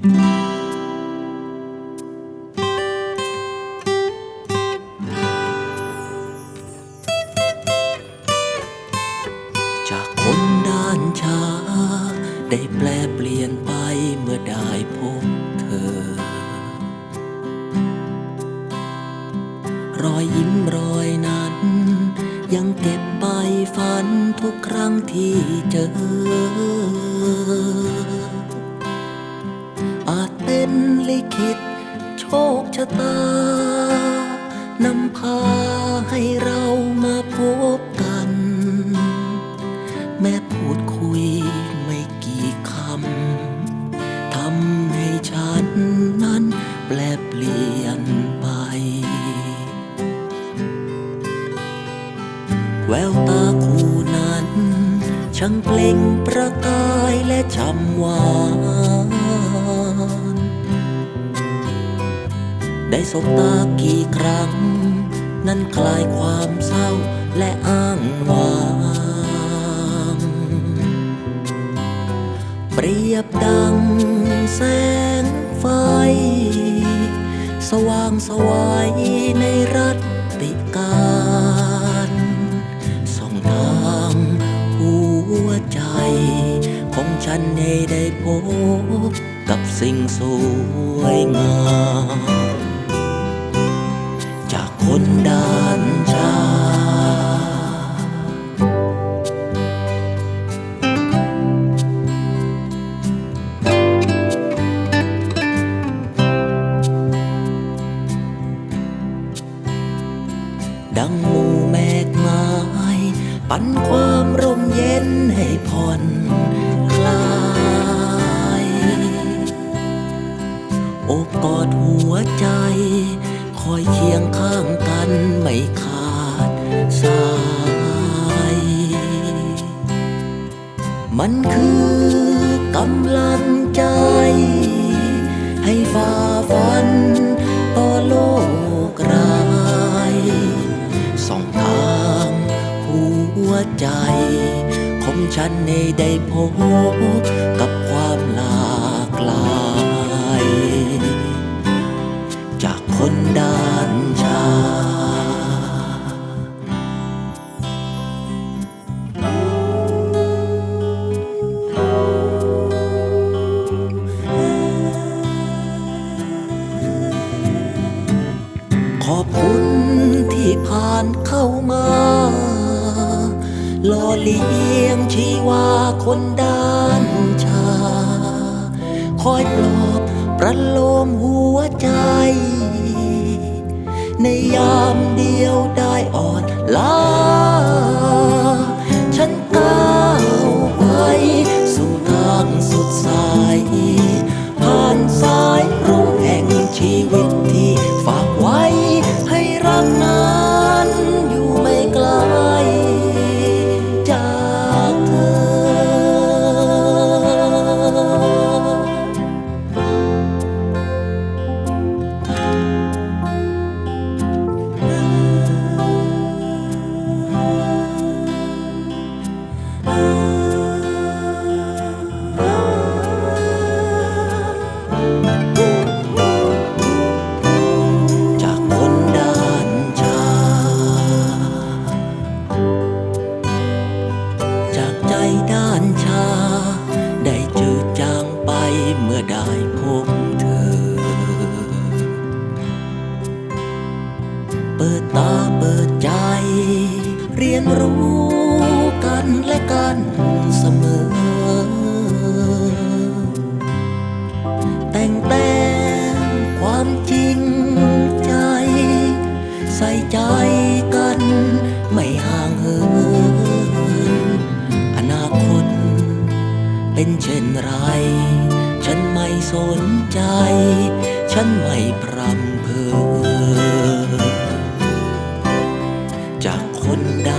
จากคนด้านชา ได้แปลเปลี่ยนไปเมื่อได้พบเธอ รอยยิ้มรอยนั้น ยังเก็บไปฝันทุกครั้งที่เจอ ลิขิตโชคชะตานำพาให้เรามาพบกัน แม้พูดคุยไม่กี่คำทำให้ฉันนั้นแปลเปลี่ยนไป แววตาคู่นั้น ช่างเปล่งประกายและช่ำหวาน ได้สบตากี่ครั้ง นั้นคลายความเศร้าและอ้างว้างเปรียบดังแสงไฟ สว่างสวายในรัตติการส่องทางหัวใจ ของฉันให้ได้พบกับสิ่งสวยงาม จากคนด้านชาดังหมู่แมกไม้ ปันความร่มเย็นให้ผ่อน อยเคียงข้างกันไม่ขาดสาย มันคือกำลังใจ ให้ฝ่าฟันต่อโลกร้ายส่องทางหัวใจ ของฉันให้ได้พบกับความหลากหลาย อบคุณที่ผ่านเข้ามาหล่อเลี้ยงชีวาคนด้านชา คอยปลอบประโลมหัวใจ ในยามเดียวได้อ่อนล้า และกันเสมอ แต่งแต่งความจริงใจ ใส่ใจกันไม่ห่างเหินอนาคตเป็นเช่นไร ฉันไม่สนใจ ฉันไม่พรำเพอจากคนใด